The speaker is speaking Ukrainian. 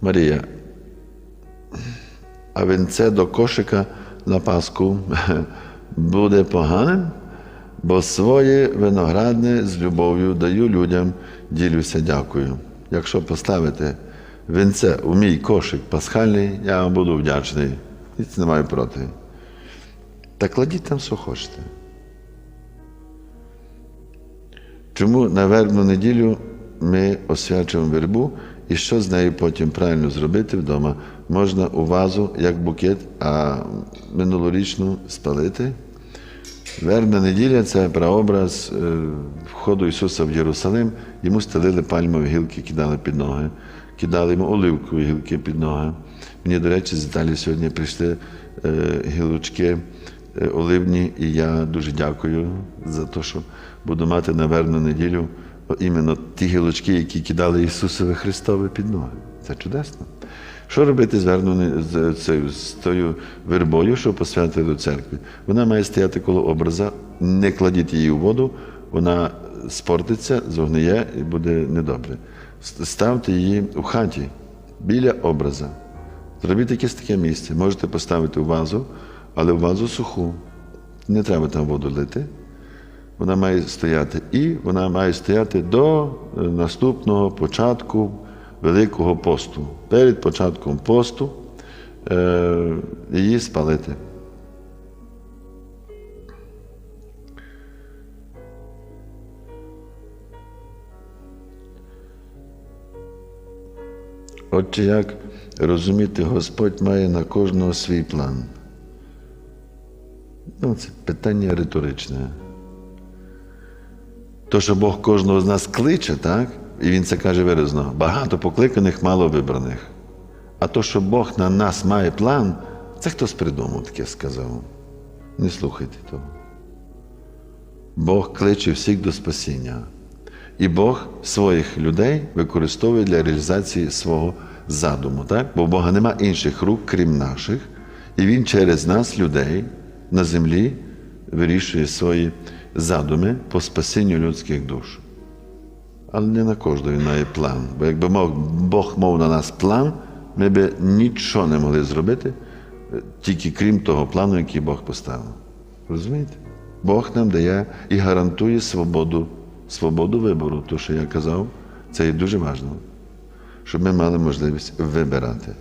Марія, а вінце до кошика на Пасху буде поганим, бо своє виноградне з любов'ю даю людям, ділюся, дякую. Якщо поставите вінце у мій кошик пасхальний, я вам буду вдячний. Ніц не маю проти. Та кладіть там, що хочете. Чому на вербну неділю ми освячуємо вербу і що з нею потім правильно зробити вдома? Можна у вазу як букет, а минулорічну спалити. Вербна неділя це прообраз е, входу Ісуса в Єрусалим. Йому стелили пальмові гілки, кидали під ноги, кидали йому оливкові гілки під ноги. Мені, до речі, з Італії сьогодні прийшли е, гілочки е, оливні, і я дуже дякую за те, що буду мати на вербну неділю іменно ті гілочки, які кидали Ісусові Христові під ноги. Це чудесно. Що робити з, з, з, з тою вербою, що посвятили до церкви? Вона має стояти коло образа, не кладіть її у воду, вона спортиться, зогниє і буде недобре. Ставте її у хаті біля образа. Зробіть якесь таке місце. Можете поставити у вазу, але в вазу суху. Не треба там воду лити. Вона має стояти і вона має стояти до е, наступного початку Великого посту. Перед початком посту е, її спалити. Отже, як розуміти, Господь має на кожного свій план. Ну, це питання риторичне. То, що Бог кожного з нас кличе, так? І Він це каже виразно: багато покликаних, мало вибраних. А то, що Бог на нас має план, це хтось придумав таке сказав. Не слухайте того. Бог кличе всіх до спасіння. І Бог своїх людей використовує для реалізації свого задуму. Так? Бо в Бога нема інших рук, крім наших, і Він через нас, людей, на землі вирішує свої задуми по спасінню людських душ. Але не на кожного він має план. Бо якби Бог мав на нас план, ми б нічого не могли зробити, е, тільки крім того плану, який Бог поставив. Розумієте? Бог нам дає і гарантує свободу, свободу вибору. То, що я казав, це є дуже важливо, щоб ми мали можливість вибирати.